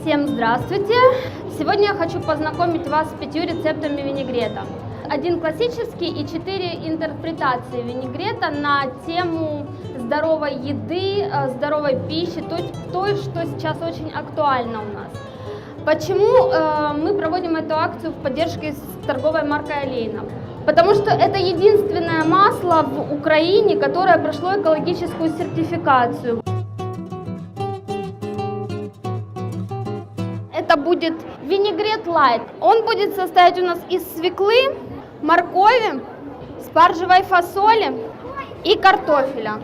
Всем здравствуйте! Сегодня я хочу познакомить вас с пятью рецептами винегрета. Один классический и четыре интерпретации винегрета на тему здоровой еды, э, здоровой пищи, той, той что сейчас очень актуально у нас. Почему э, мы проводим эту акцию в поддержке с торговой маркой Олейна? Потому что это единственное масло в Украине, которое прошло экологическую сертификацию. Это будет винегрет лайт. Он будет состоять у нас из свеклы, моркови, спаржевой фасоли и картофеля.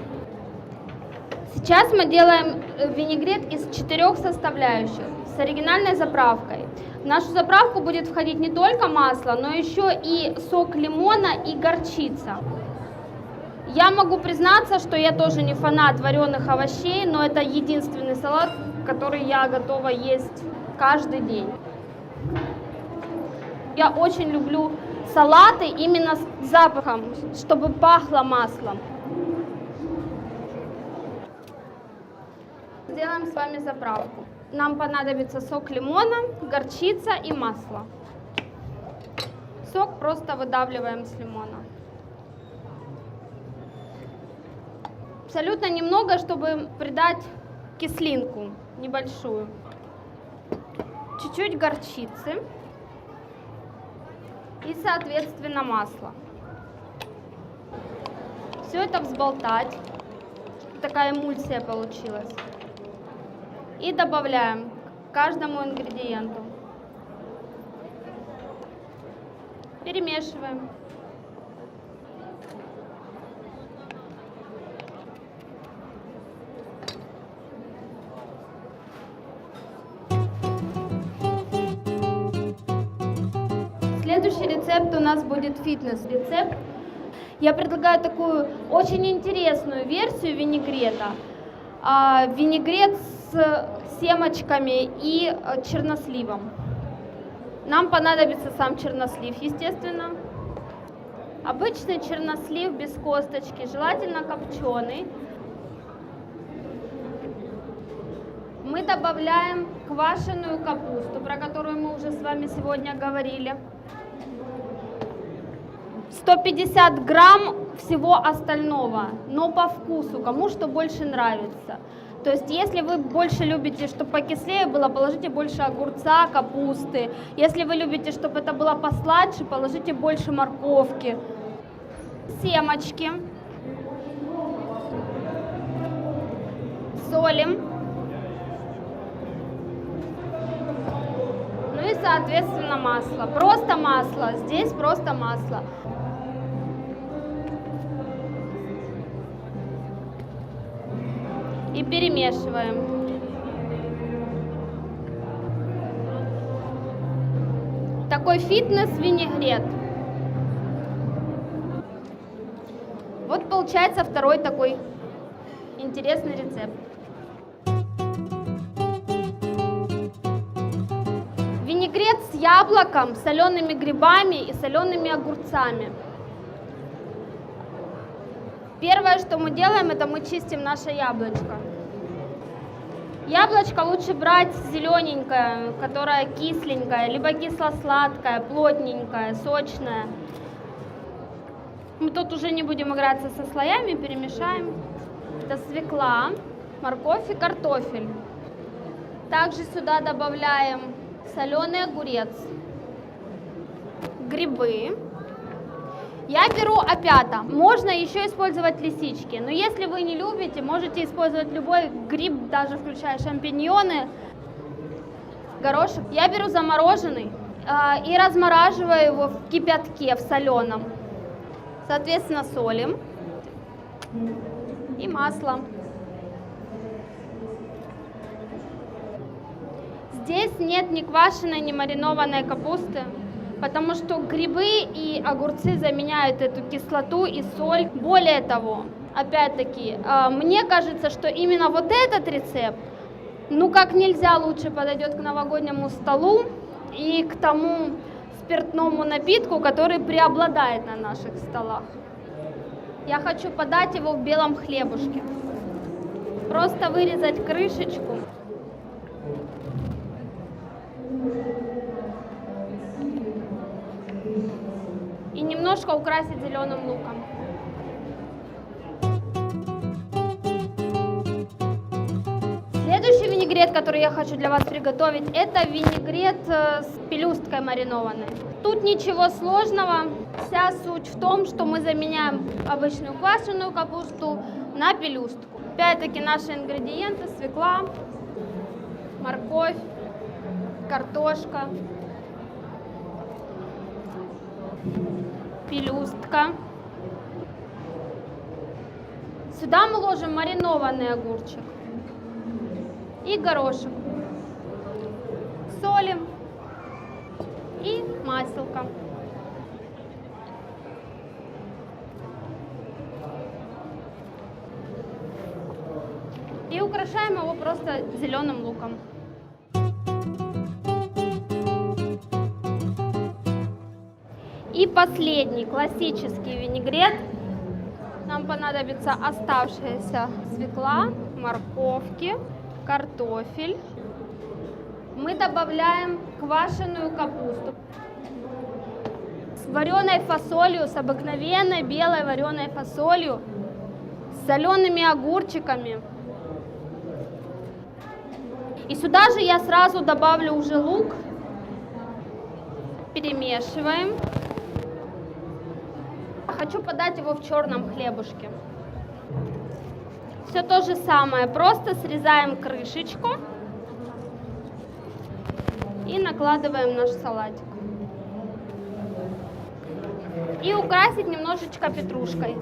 Сейчас мы делаем э, винегрет из четырех составляющих с оригинальной заправкой. В нашу заправку будет входить не только масло, но еще и сок лимона и горчица. Я могу признаться, что я тоже не фанат вареных овощей, но это единственный салат, который я готова есть каждый день. Я очень люблю салаты именно с запахом, чтобы пахло маслом. Сделаем с вами заправку. Нам понадобится сок лимона, горчица и масло. Сок просто выдавливаем с лимона. Абсолютно немного, чтобы придать кислинку небольшую. Чуть-чуть горчицы и, соответственно, масло. Все это взболтать. Такая эмульсия получилась. И добавляем к каждому ингредиенту. Перемешиваем. Следующий рецепт у нас будет фитнес-рецепт. Я предлагаю такую очень интересную версию винегрета. А, Винегрет с семечками и э, черносливом. Нам понадобится сам чернослив, естественно. Обычный чернослив без косточки, желательно копченый. Мы добавляем квашеную капусту, про которую мы уже с вами сегодня говорили. 150 грамм всего остального, но по вкусу, кому что больше нравится. То есть, если вы больше любите, чтобы покислее было, положите больше огурца, капусты. Если вы любите, чтобы это было посладше, положите больше морковки. Семочки. Солим. Ну и, соответственно, масло. Просто масло. Здесь просто масло. И перемешиваем. Такой фитнес-винегрет. Вот получается второй такой интересный рецепт. Винегрет с яблоком, солеными грибами и солеными огурцами. Первое, что мы делаем, это мы чистим наше яблочко. Яблочко лучше брать зелененькое, которое кисленькое, либо кисло-сладкое, плотненькое, сочное. Мы тут уже не будем играться со слоями, перемешаем. Это свекла, морковь и картофель. Также сюда добавляем соленый огурец, грибы, я беру опята. Можно еще использовать лисички, но если вы не любите, можете использовать любой гриб, даже включая шампиньоны, горошек. Я беру замороженный э, и размораживаю его в кипятке, в соленом. Соответственно, солим и масло. Здесь нет ни квашеной, ни маринованной капусты потому что грибы и огурцы заменяют эту кислоту и соль. Более того, опять-таки, а, мне кажется, что именно вот этот рецепт, ну как нельзя лучше подойдет к новогоднему столу и к тому спиртному напитку, который преобладает на наших столах. Я хочу подать его в белом хлебушке. Просто вырезать крышечку немножко украсить зеленым луком. Следующий винегрет, который я хочу для вас приготовить, это винегрет э, с пелюсткой маринованной. Тут ничего сложного. Вся суть в том, что мы заменяем обычную квашеную капусту на пелюстку. Опять-таки наши ингредиенты свекла, морковь, картошка, пелюстка. Сюда мы ложим маринованный огурчик и горошек. Солим и маселка. И украшаем его просто зеленым луком. И последний классический винегрет. Нам понадобится оставшаяся свекла, морковки, картофель. Мы добавляем квашеную капусту с вареной фасолью, с обыкновенной белой вареной фасолью, с солеными огурчиками. И сюда же я сразу добавлю уже лук. Перемешиваем. Хочу подать его в черном хлебушке. Все то же самое, просто срезаем крышечку и накладываем наш салатик. И украсить немножечко петрушкой.